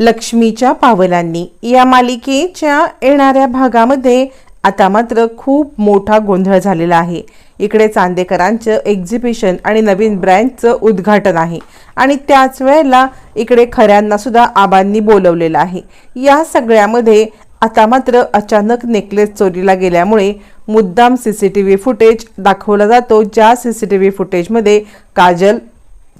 लक्ष्मीच्या पावलांनी. या मालिकेच्या येणाऱ्या भागामध्ये आता मात्र खूप मोठा गोंधळ झालेला आहे. इकडे चांदेकरांचं एक्झिबिशन आणि नवीन ब्रँडचं उद्घाटन आहे. आणि त्याच वेळेला इकडे खऱ्यांना सुद्धा आबांनी बोलवलेलं आहे. या सगळ्यामध्ये आता मात्र अचानक नेकलेस चोरीला गेल्यामुळे मुद्दाम C C T V footage दाखवला जातो. ज्या सी सी टी व्ही फुटेजमध्ये काजल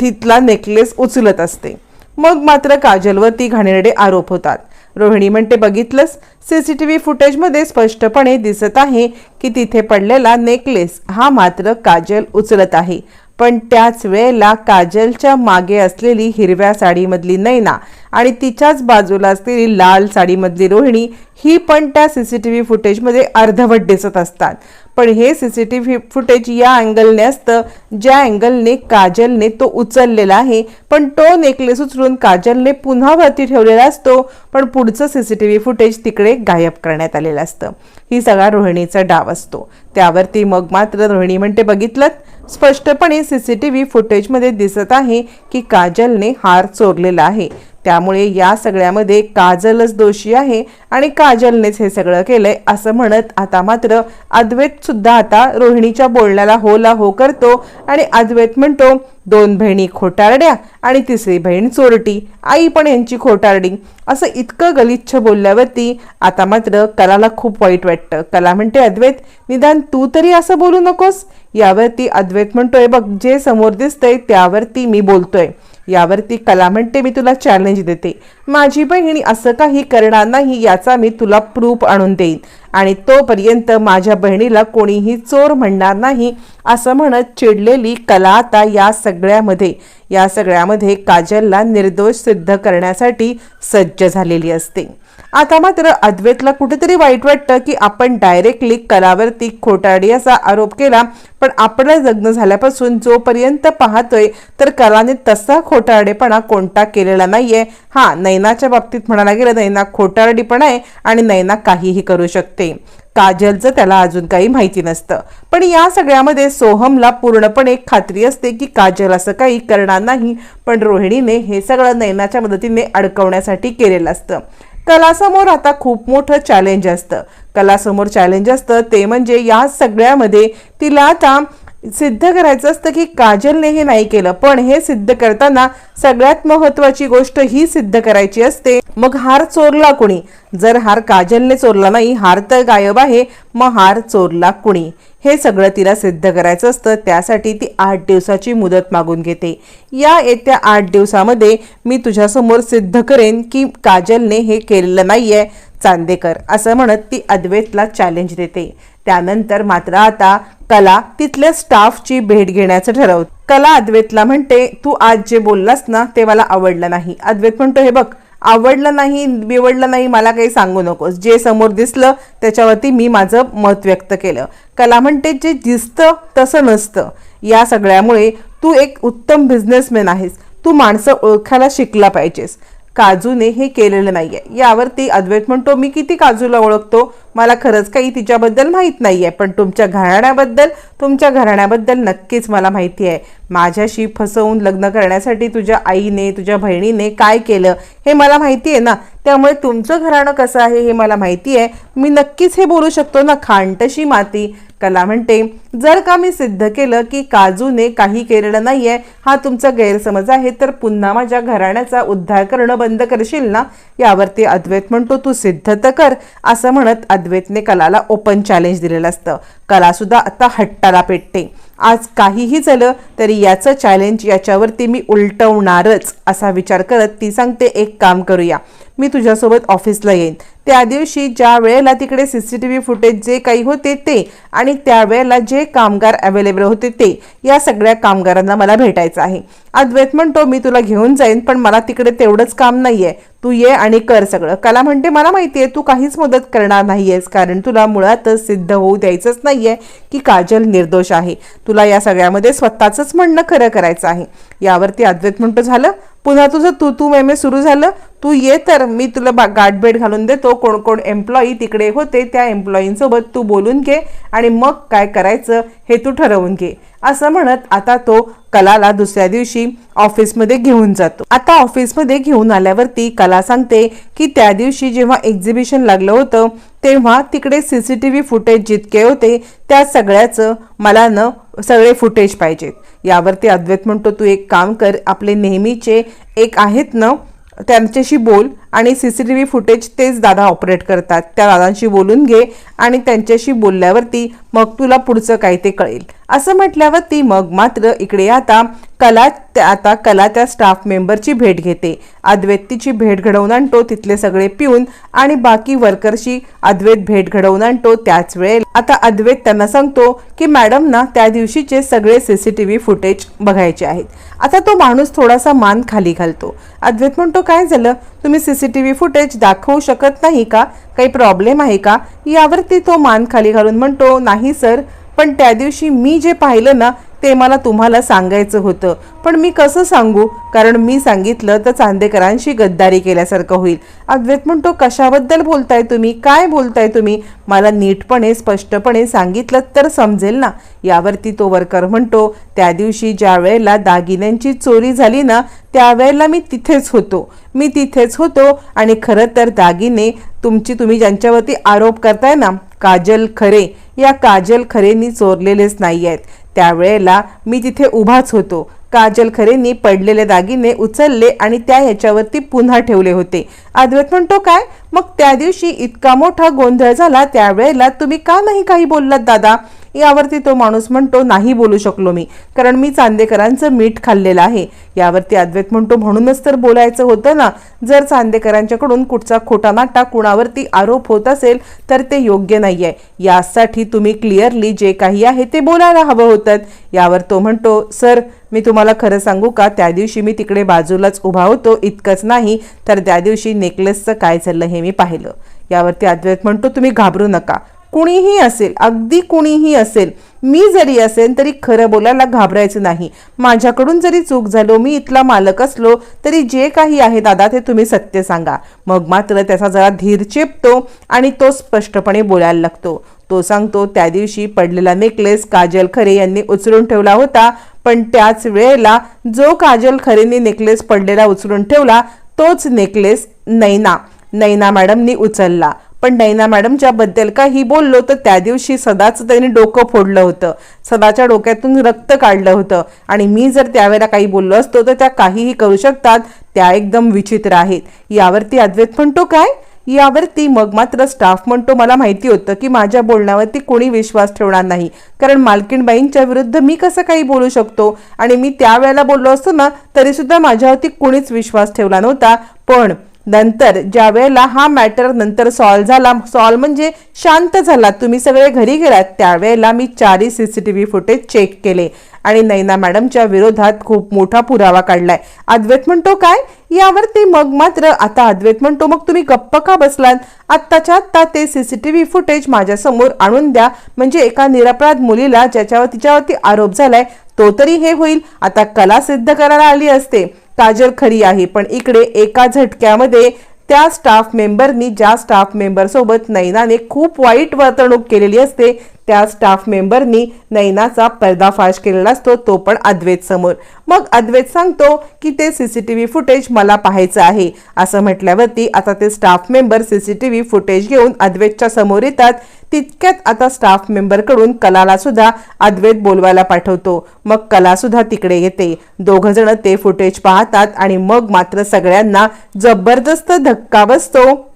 तिथला नेकलेस उचलत असते. मग मात्र काजलवरती घाणेरडे आरोप होतात. रोहिणी म्हणते बघितलंच सीसीटीव्ही फुटेजमध्ये स्पष्टपणे दिसत आहे की तिथे पडलेला नेकलेस हा मात्र काजल उचलत आहे. पण त्याच वेळेला काजलच्या मागे असलेली हिरव्या साडीमधली नैना आणि तिच्याच बाजूला असलेली लाल साडीमधली रोहिणी ही पण त्या सीसीटीव्ही फुटेजमध्ये अर्धवट दिसत असतात. पण हे सीसीटीव्ही फुटेज या अँगलने असतं. ज्या अँगलने काजलने तो उचललेला आहे पण तो नेकलेस उचलून काजलने पुन्हा वरती ठेवलेला असतो. पण पुढचं सीसीटीव्ही फुटेज तिकडे गायब करण्यात आलेलं असतं. ही सगळा रोहिणीचा डाव असतो. त्यावरती मग मात्र रोहिणी म्हणते बघितलं स्पष्टपणे सीसीटीव्ही फुटेजमध्ये दिसत आहे की काजलने हार चोरलेला आहे. त्यामुळे या सगळ्यामध्ये काजलच दोषी आहे आणि काजलनेच हे सगळं केलंय असं म्हणत आता मात्र अद्वैत सुद्धा आता रोहिणीच्या बोलण्याला होला हो करतो आणि अद्वैत म्हणतो दोन बहिणी खोटारड्या आणि तिसरी बहीण चोरटी. आई पण यांची खोटारडी. असं इतकं गलिच्छ बोलल्यावरती आता मात्र कलाला खूप वाईट वाटतं. कला म्हणते अद्वैत निदान तू तरी असं बोलू नकोस? यावरती अद्वैत म्हणतोय बघ जे समोर दिसतंय त्यावरती मी बोलतोय. यावरती कला म्हणते मी तुला चॅलेंज देते. माझी बहिणी असं काही करणार नाही याचा मी तुला प्रूफ आणून देईन. आणि तोपर्यंत माझ्या बहिणीला कोणीही चोर म्हणणार नाही असं म्हणत चिडलेली कला आता या सगळ्यामध्ये या सगळ्यामध्ये काजलला निर्दोष सिद्ध करण्यासाठी सज्ज झालेली असते. आता मात्र अद्वैतला कुठेतरी वाईट वाटतं की आपण डायरेक्टली कलावरती खोटाडी असा आरोप केला पण आपलं लग्न झाल्यापासून जोपर्यंत पाहतोय तर कलाने तसा खोटाडेपणा कोणता केलेला नाहीये. हा नैनाच्या बाबतीत म्हणायला गेलं नैना खोटारडी पण आहे आणि नैना काहीही करू शकते. काजलचं त्याला अजून काही माहिती नसतं. पण या सगळ्यामध्ये सोहमला पूर्णपणे खात्री असते की काजल असं काही करणार नाही पण रोहिणीने हे सगळं नैनाच्या मदतीने अडकवण्यासाठी केलेलं असतं. कलासमोर आता खूप मोठं चॅलेंज असतं. कलासमोर चॅलेंज असतं ते म्हणजे या सगळ्यामध्ये तिला आता सिद्ध करायचं असतं की काजलने हे नाही केलं. पण हे सिद्ध करताना सगळ्यात महत्वाची गोष्ट ही सिद्ध करायची असते. मग हार चोरला कुणी? जर हार काजलने चोरला नाही हार तर गायब आहे. मग हार चोरला कुणी? हे सगळं तिला सिद्ध करायचं असतं. त्यासाठी ती आठ दिवसाची मुदत मागून घेते. या येत्या आठ दिवसामध्ये मी तुझ्यासमोर सिद्ध करेन की काजलने हे केलेलं नाही आहे चांदेकर असं म्हणत ती अद्वैतला चॅलेंज देते. त्यानंतर मात्र आता कला तिथल्या स्टाफची भेट घेण्याचं ठरवत. कला अद्वैतला म्हणते तू आज जे बोललास ना ते मला आवडलं नाही. अद्वैत म्हणतो हे बघ आवडलं नाही बिवडलं नाही मला काही सांगू नकोस. जे समोर दिसलं त्याच्यावरती मी माझं मत व्यक्त केलं. कला म्हणते जे दिसतं तसं नसतं. या सगळ्यामुळे तू एक उत्तम बिझनेसमॅन आहेस. तू माणसं ओळखायला शिकला पाहिजेस. काजूने हे केलेलं नाहीये. यावरती अद्वैत म्हणतो मी किती काजूला ओळखतो? मला खरंच काही तिच्याबद्दल माहीत नाही आहे पण तुमच्या घराण्याबद्दल तुमच्या घराण्याबद्दल नक्कीच मला माहिती आहे. माझ्याशी फसवून लग्न करण्यासाठी तुझ्या आईने तुझ्या बहिणीने काय केलं हे मला माहिती आहे ना? त्यामुळे तुमचं घराणं कसं आहे हे मला माहिती आहे मी नक्कीच हे बोलू शकतो ना? खांटशी माती कला म्हणते जर का मी सिद्ध केलं की काजूने काही केलेलं नाहीये हा तुमचा गैरसमज आहे तर पुन्हा माझ्या घराण्याचा उद्धार करणं बंद करशील ना? यावरती अद्वैत म्हणतो तू सिद्ध तर कर असं म्हणत अद्वैतने कलाला ओपन चॅलेंज दिलेलं असतं. कलासुद्धा आता हट्टाला पेटते. आज काहीही झालं तरी याचं चॅलेंज याच्यावरती मी उलटवणारच असा विचार करत ती सांगते एक काम करूया. मी तुझ्यासोबत ऑफिसला येईन. त्या दिवशी ज्या वेळेला तिकडे C C T V footage जे काही होते ते आणि त्यावेळेला जे कामगार अवेलेबल होते ते या सगळ्या कामगारांना मला भेटायचं आहे. अद्वैत म्हणतो मी तुला घेऊन जाईन पण मला तिकडे तेवढंच काम नाही आहे तू ये आणि कर सगळं. कला म्हणते मला माहिती आहे तू काहीच मदत करणार नाही आहेस कारण तुला मुळातच सिद्ध होऊ द्यायचंच नाही आहे की काजल निर्दोष आहे. तुला या सगळ्यामध्ये स्वतःचंच म्हणणं खरं करायचं आहे. यावरती अद्वैत म्हणतो झालं? पुन्हा तुझं तू तू मेमे सुरू झालं तू ये तर मी तुला बा गाठभेट घालून देतो कोण कोण एम्प्लॉई तिकडे होते त्या एम्प्लॉईंसोबत तू बोलून घे आणि मग काय करायचं हे तू ठरवून घे. असं म्हणत आता तो कलाला दुसऱ्या दिवशी ऑफिसमध्ये घेऊन जातो. आता ऑफिसमध्ये घेऊन आल्यावरती कला सांगते की त्या दिवशी जेव्हा एक्झिबिशन लागलं होतं तेव्हा तिकडे C C T V footage जितके होते त्या सगळ्याचं मला न सगळे फुटेज पाहिजेत. यावरती अद्वैत म्हणतो तू एक काम कर आपले नेहमीचे एक आहेत ना त्यांच्याशी बोल आणि C C T V footage तेच दादा ऑपरेट करतात. त्या दादांशी बोलून घे आणि त्यांच्याशी बोलल्यावरती मग तुला पुढचं काय ते कळेल. असं म्हटल्यावरती मग मात्र इकडे आता कला त्या- आता कला त्या स्टाफ मेंबरची भेट घेते. अद्वैतीची भेट घडवून आणतो तिथले सगळे पिऊन आणि बाकी वर्करशी अद्वैत भेट घडवून आणतो त्याच वेळेला. आता अद्वैत त्यांना सांगतो की मॅडम ना त्या दिवशीचे सगळे सीसीटीव्ही फुटेज बघायचे आहेत. आता तो माणूस थोडासा मान खाली घालतो. अद्वैत म्हणतो काय झालं? तुम्ही सीसीटीव्ही फुटेज दाखवू शकत नाही का? काही प्रॉब्लेम आहे का? यावरती तो मान खाली घालून म्हणतो नाही सर पण त्या दिवशी मी जे पाहिलं ना ते मला तुम्हाला सांगायचं होतं. पण मी कसं सांगू? कारण मी सांगितलं तर चांदेकरांशी गद्दारी केल्यासारखं होईल. अद्वैत म्हणतो कशाबद्दल बोलताय तुम्ही? काय बोलताय तुम्ही? मला नीटपणे स्पष्टपणे सांगितलं तर समजेल ना. यावरती तो वर्कर म्हणतो त्या दिवशी ज्या वेळेला दागिन्यांची चोरी झाली ना त्यावेळेला मी तिथेच होतो. मी तिथेच होतो आणि खरं तर दागिने तुमची तुम्ही ज्यांच्यावरती आरोप करताय ना काजल खरे या काजल खरेंनी चोरलेलेच नाही आहेत. त्यावेळेला मी तिथे उभाच होतो काजल खरेंनी पडलेले दागिने उचलले आणि त्या ह्याच्यावरती पुन्हा ठेवले होते. अद्वैत म्हणतो काय? मग त्या दिवशी इतका मोठा गोंधळ झाला त्यावेळेला तुम्ही का नाही काही बोललात दादा? यावरती तो माणूस म्हणतो नाही बोलू शकलो मी. कारण मी चांदेकरांचं मीठ खाल्लेलं आहे. यावरती अद्वैत म्हणतो म्हणूनच तर बोलायचं होतं ना. जर चांदेकरांच्याकडून कुठचा खोटा नाटा कुणावरती आरोप होत असेल तर ते योग्य नाही आहे यासाठी तुम्ही क्लिअरली जे काही आहे ते बोलायला हवं होतं. यावर तो म्हणतो सर मी तुम्हाला खरं सांगू का? त्या दिवशी मी तिकडे बाजूलाच उभा होतो. इतकंच नाही तर त्या दिवशी नेकलेसचं काय झालं हे मी पाहिलं. यावरती अद्वैत म्हणतो तुम्ही घाबरू नका. कुणीही असेल अगदी कुणीही असेल मी जरी असेल तरी खरं बोलायला घाबरायचं नाही. माझ्याकडून जरी चूक झालो मी इथला मालक असलो तरी जे काही आहे दादा ते तुम्ही सत्य सांगा. मग मात्र त्याचा जरा धीर चेपतो आणि तो स्पष्टपणे बोलायला लागतो. तो सांगतो त्या दिवशी पडलेला नेकलेस काजल खरे यांनी उचलून ठेवला होता पण त्याच वेळेला जो काजल खरेंनी नेकलेस पडलेला उचलून ठेवला तोच नेकलेस नैना नैना मॅडमनी उचलला. पण नैना मॅडमच्याबद्दल का काही बोललो तर त्या दिवशी सदाच त्यांनी डोकं फोडलं होतं. सदाच्या डोक्यातून रक्त काढलं होतं. आणि मी जर त्यावेळेला काही बोललो असतो तर त्या काहीही करू शकतात. त्या एकदम विचित्र आहेत. यावरती अद्वैत म्हणतो काय? यावरती मग मात्र स्टाफ म्हणतो मला माहिती होतं की माझ्या बोलण्यावरती कोणी विश्वास ठेवणार नाही. कारण मालकीणबाईंच्या विरुद्ध मी कसं काही बोलू शकतो? आणि मी त्यावेळेला बोललो असतो ना तरीसुद्धा माझ्यावरती कोणीच विश्वास ठेवला नव्हता. पण नंतर ज्या वेळेला हा मॅटर नंतर सॉल्व झाला सॉल्व म्हणजे शांत झाला तुम्ही सगळे घरी गेलात त्यावेळेला मी चारही C C T V footage check केले. आणि नैना मॅडमच्या विरोधात खूप मोठा पुरावा काढलाय. अद्वैत म्हणतो काय? यावरती मग मात्र आता अद्वैत म्हणतो मग तुम्ही गप्प का बसलात? आत्ताच्या आत्ता ते सीसीटीव्ही फुटेज माझ्यासमोर आणून द्या. म्हणजे एका निरपराध मुलीला ज्याच्यावर तिच्यावरती आरोप झालाय तो तरी हे होईल. आता कला सिद्ध करायला आली असते. काजल खरी आहे. पण इकडे एका झटक्यामध्ये त्या स्टाफ मेंबरनी ज्या स्टाफ मेंबरसोबत नैनाने खूप वाईट वर्तणूक केलेली असते त्या स्टाफ मेंबरनी नैनाचा पर्दाफाश केलेला असतो तो पण अद्वैत समोर. मग अद्वैत सांगतो की ते सीसीटीव्ही फुटेज मला पाहायचं आहे. असं म्हटल्यावरती आता ते स्टाफ मेंबर सीसीटीव्ही फुटेज घेऊन अद्वैतच्या समोर येतात. तितक्यात आता स्टाफ मेंबरकडून कलाला सुद्धा अद्वैत बोलवायला पाठवतो. मग कला सुद्धा तिकडे येते. दोघजण ते फुटेज पाहतात आणि मग मात्र सगळ्यांना जबरदस्त धक्का बसतो.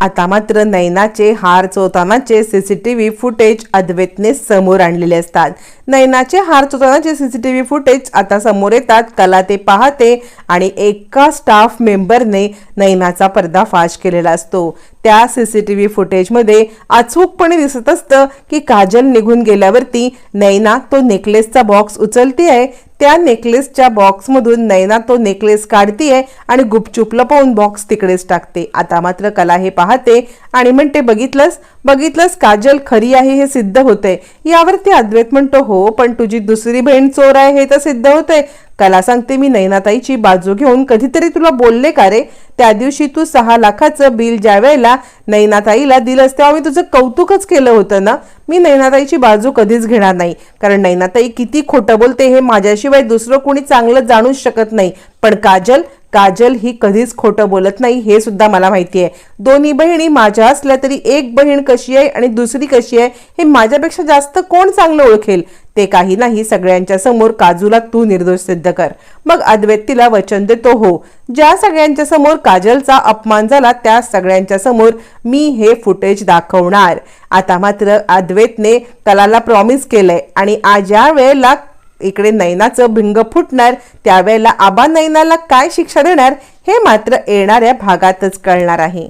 आता मात्र नैनाचे हार चोतानाचे सीसीटीव्ही फुटेज अद्वैतने समोर आणलेले असतात. नैनाचे हार चोतानाचे सीसीटीव्ही फुटेज आता समोर येतात. कला ते पाहते आणि एका स्टाफ मेंबरने नैनाचा पर्दाफाश केलेला असतो. त्या सीसीटीव्ही फुटेजमध्ये अचूकपणे दिसत असतं की काजल निघून गेल्यावरती नैना तो नेकलेसचा बॉक्स उचलते आहे त्या नेकलेसच्या बॉक्समधून नैना तो नेकलेस काढतीये आणि गुपचूप लपवून बॉक्स तिकडेच टाकते. आता मात्र कला हे पाहते आणि म्हणते बघितलंस? बघितलंस काजल खरी आहे हे सिद्ध होतंय. यावरती अद्वैत म्हणतो हो पण तुझी दुसरी बहीण चोर आहे हे तर सिद्ध होतंय. कला सांगते मी नैनाताईची बाजू घेऊन. कधीतरी तुला बोलले का रे? त्या दिवशी तू सहा लाखाचं बिल ज्या वेळेला नैनाताईला दिलंस तेव्हा मी तुझं कौतुकच केलं होतं ना? मी नैनाताईची बाजू कधीच घेणार नाही. कारण नैनाताई किती खोटं बोलते हे माझ्याशिवाय दुसरं कोणी चांगलं जाणूच शकत नाही. पण काजल काजल ही कधीच खोटं बोलत नाही हे सुद्धा मला माहिती आहे दोन्ही बहिणी माझ्या असल्या तरी एक बहीण कशी आहे आणि दुसरी कशी आहे हे माझ्यापेक्षा जास्त कोण चांगलं ओळखेल? ते काही नाही सगळ्यांच्या समोर काजूला तू निर्दोष सिद्ध कर. मग अद्वैत तिला वचन देतो हो. ज्या सगळ्यांच्या समोर काजलचा अपमान झाला त्या सगळ्यांच्या समोर मी हे फुटेज दाखवणार. आता मात्र अद्वैतने कलाला प्रॉमिस केलंय आणि आज या वेळेला इकडे नैनाचं भिंग फुटणार त्यावेळेला आबा नैनाला काय शिक्षा देणार हे मात्र येणाऱ्या भागातच कळणार आहे.